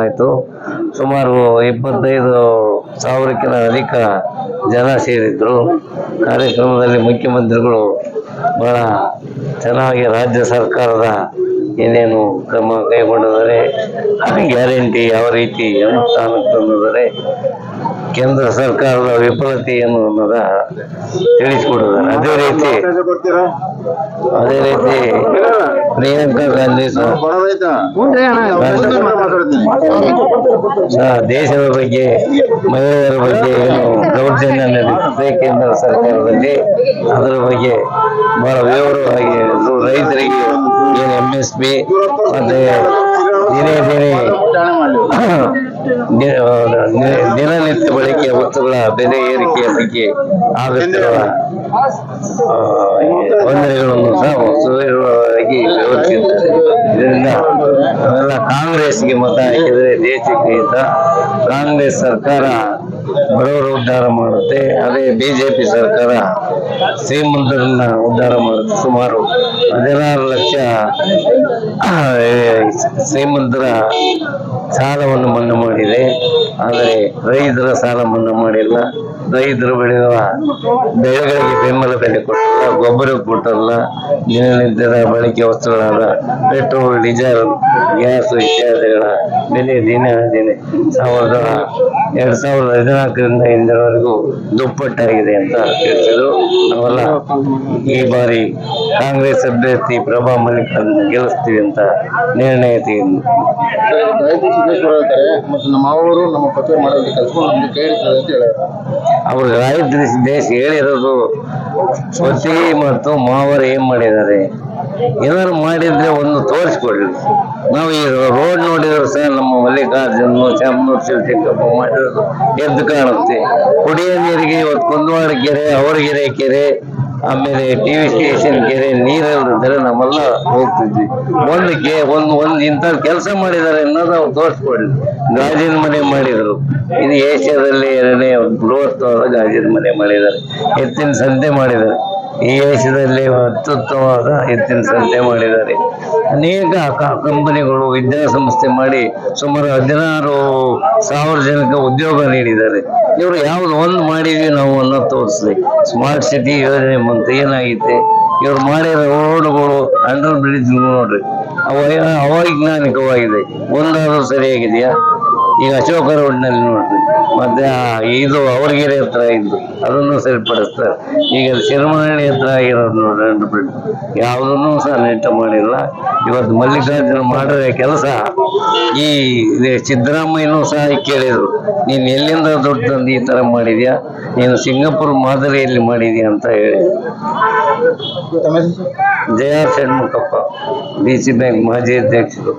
ಆಯಿತು. ಸುಮಾರು ಇಪ್ಪತ್ತೈದು ಸಾವಿರಕ್ಕಿಂತ ಅಧಿಕ ಜನ ಸೇರಿದ್ದರು ಕಾರ್ಯಕ್ರಮದಲ್ಲಿ ಮುಖ್ಯಮಂತ್ರಿಗಳು ಬಹಳ ಚೆನ್ನಾಗಿ ರಾಜ್ಯ ಸರ್ಕಾರದ ಏನೇನು ಕ್ರಮ ಕೈಗೊಂಡಿದ್ದಾರೆ, ಗ್ಯಾರಂಟಿ ಯಾವ ರೀತಿ ಅನುಷ್ಠಾನಕ್ಕೆ ತಂದಿದ್ದಾರೆ. ಕೇಂದ್ರ ಸರ್ಕಾರದ ವಿಫಲತೆಯನ್ನು ಅನ್ನೋದ ತಿಳಿಸಿಕೊಡಿದ್ದಾರೆ ಅದೇ ರೀತಿ ಅದೇ ರೀತಿ ಪ್ರಿಯಾಂಕಾ ಗಾಂಧಿ ದೇಶದ ಬಗ್ಗೆ, ಮಹಿಳೆಯರ ಬಗ್ಗೆ ಏನು ದೌರ್ಜನ್ಯ ನಡೆಯುತ್ತದೆ ಕೇಂದ್ರ ಸರ್ಕಾರದಲ್ಲಿ. ಅದರ ಬಗ್ಗೆ ಬಹಳ ವಿವರವಾಗಿ ರೈತರಿಗೆ ಏನು ಎಂ ಎಸ್ ಪಿ ಮತ್ತೆ ದಿನೇ ದಿನೇ ದಿನನಿತ್ಯ ಬಳಕೆಯ ವಸ್ತುಗಳ ಬೆಲೆ ಏರಿಕೆಯ ಬಗ್ಗೆ ಆಗುತ್ತಿರುವ ತೊಂದರೆಗಳನ್ನು ಸಹ ಸುದೀರ್ಘವಾಗಿ ವಿವರಿಸಿದ್ದಾರೆ. ಇದರಿಂದ ಕಾಂಗ್ರೆಸ್ಗೆ ಮತ ಹಾಕಿದರೆ ದೇಶಕ್ಕೆ ಕಾಂಗ್ರೆಸ್ ಸರ್ಕಾರ ಬಡವರ ಉದ್ಧಾರ ಮಾಡುತ್ತೆ. ಅದೇ ಬಿಜೆಪಿ ಸರ್ಕಾರ ಶ್ರೀಮಂತರನ್ನ ಉದ್ಧಾರ ಮಾಡುತ್ತೆ. ಸುಮಾರು ಹದಿನಾರು ಲಕ್ಷ ಶ್ರೀಮಂತರ ಸಾಲವನ್ನು ಮನ್ನಾ ಮಾಡಿದೆ. ಆದರೆ ರೈತರ ಸಾಲ ಮನ್ನಾ ಮಾಡಿಲ್ಲ. ರೈತರು ಬೆಳೆಯುವ ಬೆಳೆಗಳಿಗೆ ಬೆಂಬಲ ಬೆಲೆ ಕೊಟ್ಟಿಲ್ಲ. ಗೊಬ್ಬರ ಕೊಟ್ಟಲ್ಲ. ದಿನನಿತ್ಯದ ಬಳಕೆ ವಸ್ತುಗಳಾದ ಪೆಟ್ರೋಲ್, ಡೀಸೆಲ್, ಗ್ಯಾಸ್ ಇತ್ಯಾದಿಗಳ ಬೆಲೆ ದಿನ ದಿನ ಸಾವಿರದ ಎರಡು ಸಾವಿರದ ಹದಿನಾಲ್ಕರಿಂದ ಇಂದಿನವರೆಗೂ ದುಪ್ಪಟ್ಟಾಗಿದೆ ಅಂತ ತಿಳಿಸಿದ್ರು. ನಾವೆಲ್ಲ ಈ ಬಾರಿ ಕಾಂಗ್ರೆಸ್ ಅಭ್ಯರ್ಥಿ ಪ್ರಭಾ ಮಲ್ಲಿಕ್ ಗೆಲ್ಲಿಸ್ತೀವಿ ಅಂತ ನಿರ್ಣಯ ತೆಗೆದು ಮತ್ತು ನಮ್ಮ ಮಾವರು ನಮ್ಮ ಪತಿ ಮಾಡೋದು ಕೆಲಸಗಳು ನಮ್ಗೆ ಕೈ ಹಿಡಿತದೆ ಅಂತ ಹೇಳಿದ್ರು ಅವರು ಗಾಯತ್ರಿ ಸಿದ್ದೇಶ್ ಹೇಳಿರೋದು ಸ್ವತಿ ಮತ್ತು ಮಾವರು ಏನ್ ಮಾಡಿದ್ದಾರೆ? ಏನಾದ್ರು ಮಾಡಿದ್ರೆ ಒಂದು ತೋರಿಸ್ಕೊಡ್ಲಿ ನಾವು ಈ ರೋಡ್ ನೋಡಿದ್ರು ಸಹ ನಮ್ಮ ಮಲ್ಲಿಕಾರ್ಜುನ್ ಚಾಮನೂರು ಶಿವಶಂಕರಪ್ಪ ಮಾಡಿರೋದು ಎದ್ದು ಕಾಣುತ್ತೆ. ಕುಡಿಯೋ ನೀರಿಗೆ ಇವತ್ತು ಕುಂದವಾಡ ಕೆರೆ ಅವರಗೆರೆ ಕೆರೆ ಆಮೇಲೆ ಟಿವಿ ಸ್ಟೇಷನ್ ಕೆರೆ ನೀರಿಲ್ಲದಿದ್ರೆ ನಮ್ಮೆಲ್ಲ ಹೋಗ್ತಿದ್ವಿ. ಒಂದಕ್ಕೆ ಒಂದು ಒಂದು ಇಂಥ ಕೆಲಸ ಮಾಡಿದ್ದಾರೆ ಅನ್ನೋದು ಅವ್ರು ತೋರಿಸ್ಕೊಡ್ಲಿ. ಗಾಜಿನ ಮನೆ ಮಾಡಿದ್ರು. ಇದು ಏಷ್ಯಾದಲ್ಲಿ ಎರಡನೇ ಬೃಹತ್ವಾದ ಗಾಜಿನ ಮನೆ ಮಾಡಿದ್ದಾರೆ. ಎತ್ತಿನ ಸಂತೆ ಮಾಡಿದ್ದಾರೆ. ಈ ದೇಶದಲ್ಲಿ ಅತ್ಯುತ್ತಮವಾದ ಎತ್ತಿನ ಸಂತೆ ಮಾಡಿದ್ದಾರೆ. ಅನೇಕ ಕಂಪನಿಗಳು ವಿದ್ಯಾಸಂಸ್ಥೆ ಮಾಡಿ ಸುಮಾರು ಹದಿನಾರು ಸಾವಿರ ಜನಕ್ಕೆ ಉದ್ಯೋಗ ನೀಡಿದ್ದಾರೆ. ಇವರು ಯಾವ್ದು ಒಂದು ಮಾಡಿದ್ವಿ ನಾವು ಅನ್ನೋದು ತೋರಿಸ್ಲಿ. ಸ್ಮಾರ್ಟ್ ಸಿಟಿ ಯೋಜನೆ ಬಂತು ಏನಾಗಿದೆ ಇವ್ರು ಮಾಡಿರೋ ರೋಡ್ಗಳು ಅಂಡರ್ ಬ್ರಿಡ್ಜ್ ನೋಡ್ರಿ. ಅವ ಅವೈಜ್ಞಾನಿಕವಾಗಿದೆ ಒಂದಾದ್ರೂ ಸರಿಯಾಗಿದೆಯಾ? ಈಗ ಅಶೋಕ ರೋಡ್ನಲ್ಲಿ ನೋಡ್ರಿ. ಮತ್ತೆ ಇದು ಅವರಗೆರೆ ಹತ್ರ ಇದ್ದು ಅದನ್ನು ಸರಿಪಡಿಸ್ತಾರೆ. ಈಗ ಶಿರಮನಹಳ್ಳಿ ಹತ್ರ ಆಗಿರೋದು ಅಂಡರ್ ಯಾವುದನ್ನು ಸಹ ನೆಟ್ಟ ಮಾಡಿಲ್ಲ. ಇವತ್ತು ಮಲ್ಲಿಕಾರ್ಜುನ ಮಾಡಿರೋ ಕೆಲಸ ಈ ಸಿದ್ದರಾಮಯ್ಯನೂ ಸಹ ಕೇಳಿದ್ರು. ನೀನು ಎಲ್ಲಿಂದ ದುಡ್ಡು ತಂದು ಈ ತರ ಮಾಡಿದ್ಯಾ? ನೀನು ಸಿಂಗಾಪುರ್ ಮಾದರಿಯಲ್ಲಿ ಮಾಡಿದ್ಯಾ ಅಂತ ಹೇಳಿ? Jaya Shanmukhappa D C bank ಮಾಜಿ ಅಧ್ಯಕ್ಷರು.